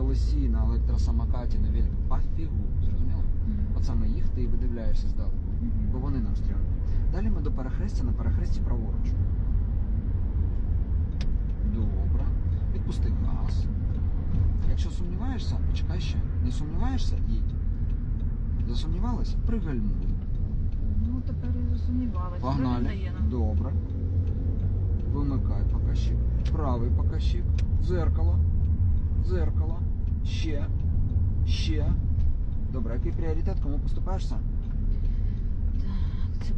колесі, на електросамокаті, на велику. Пофігу, зрозуміло? Мгм. От саме їх ти і видивляєшся здалеку, бо вони нам стрімні. Далі ми до перехрестя, на перехресті праворуч. Добре. Відпусти газ. Якщо сумніваєшся, почекай ще. Не сумніваєшся, їдь. Засумнівалась? Пригальмуй. Ну, тепер і засумнівалася. Погнали. Добре. Вимикай показчик. Правий показчик. Дзеркало. Дзеркало. Ще. Ще. Добре, який пріоритет? Кому поступаєшся? Так, це е,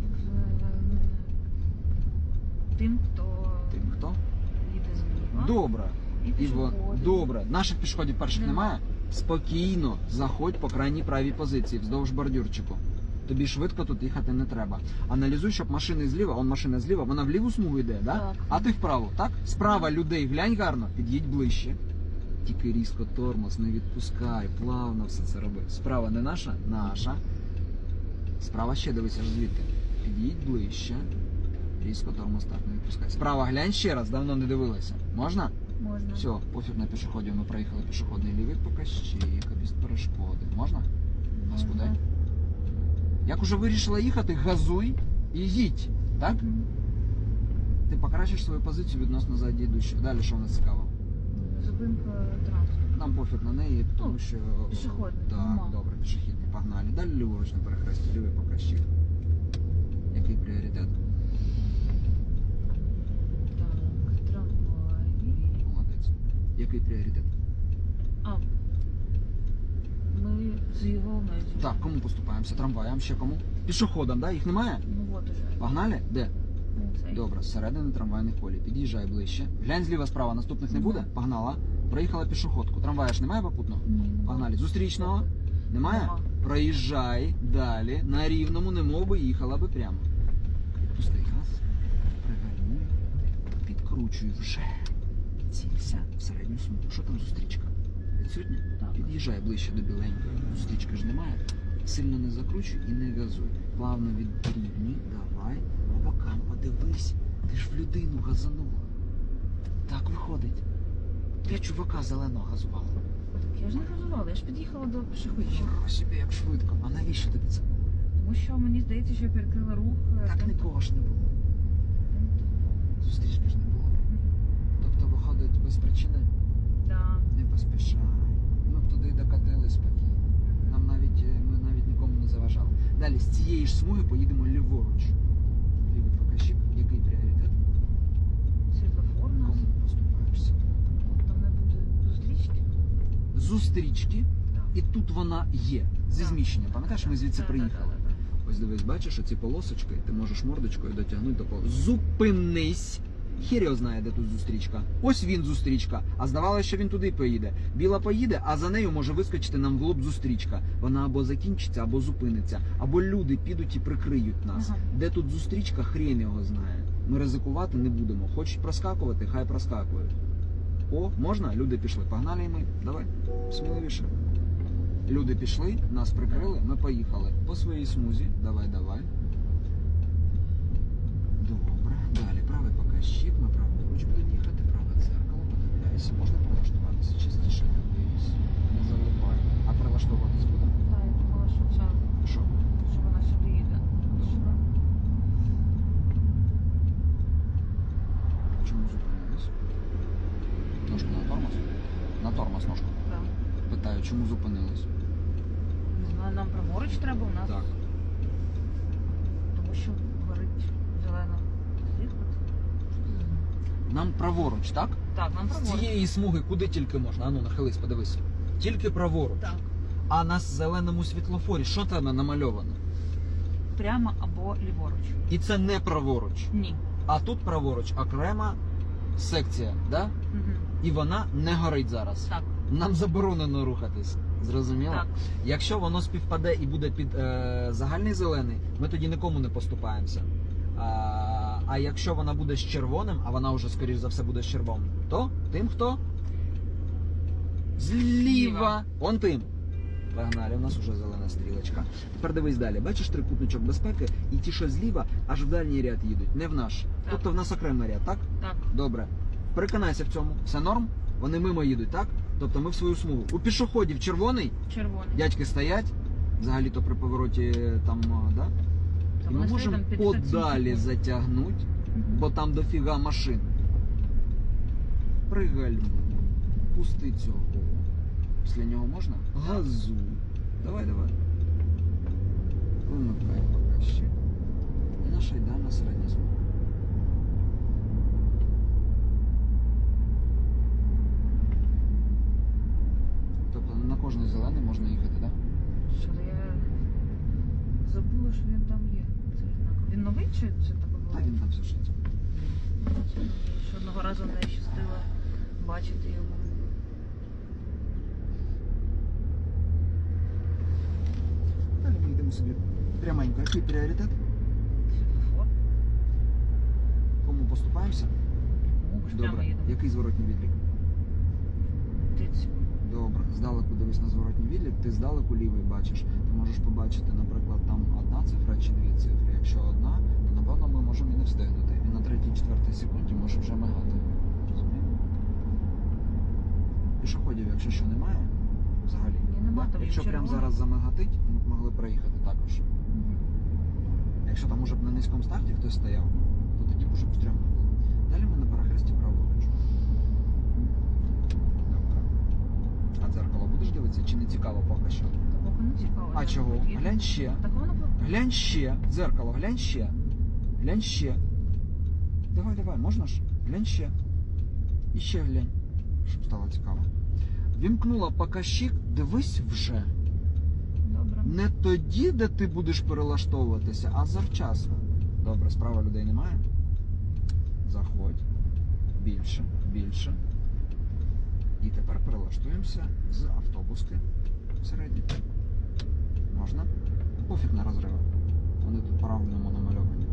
тим, хто Тим хто? їде зліва. Добре. І І пішоходи. Добре. Наших пішоходів перших Нема. немає? Спокійно заходь по крайній правій позиції, вздовж бордюрчику. Тобі швидко тут їхати не треба. Аналізуй, щоб машини зліва, он машина зліва, вона в ліву смугу йде, да? Так. а ти вправо, так? Справа людей глянь гарно, під'їдь ближче. Тільки різко тормоз, не відпускай, плавно все це роби. Справа не наша? Наша. Справа ще дивися звідти. Під'їдь ближче. Різко тормоз так не відпускай. Справа глянь ще раз, давно не дивилася. Можна? Можна. Все, пофіг на пішоходів, ми проїхали пішохідний лівий показчик, без перешкоди. Можна? Можна. дай. Як уже вирішила їхати, газуй і їдь. Так? Ти покращиш свою позицію відносно задньої йдущих. Далі що в нас цікаво? Зупинка транспорту. Нам пофіг на неї, тому Ну, що. пішохідний, Так, нема. добре, пішохідний. Погнали. Далі ліворуч на перехресті, лівий показчик. Який пріоритет? Так, трамваї. Молодець. Який пріоритет? А. Ми з його межі. Так, кому поступаємося? Трамваям, ще кому? Пішоходам, да? Їх немає? Ну от уже. Погнали? Де? Ну, цей. Добре, зсередини трамвайних колій. Під'їжджай ближче. Глянь зліва справа, наступних не Мгм. буде? Погнала. Проїхала пішоходку. Трамвая ж немає попутно? Ні, нема. Погнали. Зустрічного? Немає? Нема. Проїжджай далі. На рівному, немов би їхала би прямо. Відпусти газ. Пригальмуй. Підкручуй вже. Цілься в середню смугу. Що там зустрічка? Відсутня? Так. Під'їжджай ближче до біленької. Зустрічки ж немає. Сильно не закручуй і не газуй. Плавно відрівнюй, давай. Подивись. Ти ж в людину газанула. Так виходить. Я чувака зеленого газувала. Так я ж не газувала, я ж під'їхала до пішоходів. Нічого собі, як швидко. А навіщо тобі це? Тому що мені здається, що я перекрила рух. е, Так тим- нікого ж не було. Зустрічки ж не було. Тобто виходить без причини Да. не поспішай. Ми б туди докатили спокійно. Нам навіть е, ми навіть нікому не заважали. Далі з цієї ж смуги поїдемо ліворуч. Лівий показчик. Який пріоритет? Світлофор у нас. Кому поступаєшся? Там не буде зустрічки. Зустрічки, і тут вона є. Зі зміщення. зміщенням. Пам'ятаєш, ми звідси приїхали. Ось дивись, бачиш оці полосочки, ти можеш мордочкою дотягнути до полос. Зупинись! Хір його знає, де тут зустрічка. Ось він зустрічка. А здавалося, що він туди поїде. Біла поїде, а за нею може вискочити нам в лоб зустрічка. Вона або закінчиться, або зупиниться, або люди підуть і прикриють нас. Ага. Де тут зустрічка, хрін його знає. Ми ризикувати не будемо. Хочуть проскакувати, хай проскакують. О, можна? Люди пішли. Погнали і ми. Давай, сміливіше. Люди пішли, нас прикрили, ми поїхали по своїй смузі. Давай, давай. Добре. Далі правий показчик, ми праворуч будемо їхати, праве дзеркало, подивляйся. Можна прилаштуватися частіше дивись. Не залипай. А прилаштовуватись будемо? Так, я думала, що ця, Що? що вона сюди їде. Добре. Чому зупинились? Ножку на тормоз? На тормоз ножку. Так. Питаю, чому зупинились? Не знаю, нам праворуч треба у нас. Так. Тому що горить зелена світло. Нам праворуч, так? Так, нам З праворуч. цієї смуги куди тільки можна. Ану, нахились, подивись. Тільки праворуч. Так. А на зеленому світлофорі що там намальовано? Прямо або ліворуч. І це не праворуч. Ні. А тут праворуч окрема секція, да? Угу. І вона не горить зараз. Так, Нам заборонено рухатись. Зрозуміло? так. Якщо воно співпаде і буде під е, загальний зелений, ми тоді нікому не поступаємося. А, а якщо вона буде з червоним, а вона вже, скоріш за все, буде з червоним, то тим, хто зліва. Зліва. Он тим. Погнали, у нас вже зелена стрілочка. Тепер дивись далі. Бачиш трикутничок безпеки, і ті, що зліва, аж в дальній ряд їдуть, не в наш. Тобто в нас окремий ряд, так? Так. Добре. Переконайся в цьому. Все норм? Вони мимо їдуть, так? Тобто ми в свою смугу. У пішоходів червоний, Червоний. дядьки стоять, взагалі-то при повороті там, да? Та І ми вони стоять можемо там 57 подалі секунд. затягнути, Мгм. бо там дофіга машин. Пригальмуй, пусти цього. Після нього можна? Газуй. Давай, давай. Вимикай поки ще. І наша ідеальна середня смуга. Тобто на кожний зелений можна їхати, так? Що я забула, що він там є. Цей знак. Він новий чи це так було? Та він там все життя. Ще одного разу не щастило бачити його. Йдемо собі пряменько. Який пріоритет? Кому поступаємося? Добре. Який зворотній відлік? 30 секунд. Добре. Здалеку дивись на зворотній відлік, ти здалеку лівий бачиш. Ти можеш побачити, наприклад, там одна цифра чи дві цифри. Якщо одна, то напевно ми можемо і не встигнути. І на третій, четвертій секунді може вже мигати. Розуміємо? Пішоходів, якщо що немає, взагалі. Ні, нема, там Якщо прямо зараз замигатить, ми б могли проїхати також. Якщо там уже б на низькому старті хтось стояв, то тоді б уже б стрьомно було. Далі ми на перехресті праворуч. Добре. А дзеркало будеш дивитися чи не цікаво поки що? Та поки не цікаво. А я чого? поїду. Глянь ще. Так воно по- Глянь ще. Дзеркало, глянь ще. Глянь ще. Давай, давай, можна ж? Глянь ще. І ще глянь. Щоб стало цікаво. Вімкнула показчик, дивись вже. Добре. Не тоді, де ти будеш перелаштовуватися, а завчасно. Добре, справа людей немає. Заходь. Більше, більше. І тепер перелаштуємося з автобуски середньої. Можна? Пофіг на розриви. Вони тут по-равному намальовані.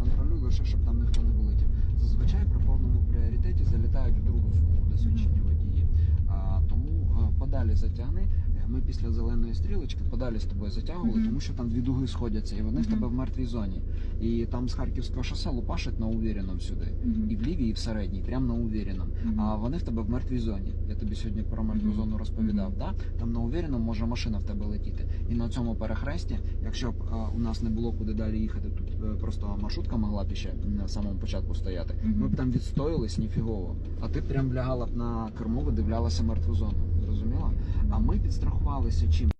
Контролюй лише, щоб там ніхто не вилетів. Зазвичай при повному пріоритеті залітають в другу смугу досвідчені водії. Подалі затягни. Е, Ми після зеленої стрілочки подалі з тобою затягували, Мгм. тому що там дві дуги сходяться, і вони в тебе в мертвій зоні. І там з Харківського шосе лупашить на увіреному сюди. Мгм. І в лівій, і в середній, прямо на увіреному. Мгм. А вони в тебе в мертвій зоні. Я тобі сьогодні про мертву Мгм. зону розповідав. Да? Там на увіреному може машина в тебе летіти. І на цьому перехресті, якщо б а, у нас не було куди далі їхати, тут е, просто маршрутка могла б ще на самому початку стояти. Мгм. Ми б там відстоїлись ніфігово. А ти прям лягала б на кермо, видивлялася мертву зону. А ми підстрахувалися чим?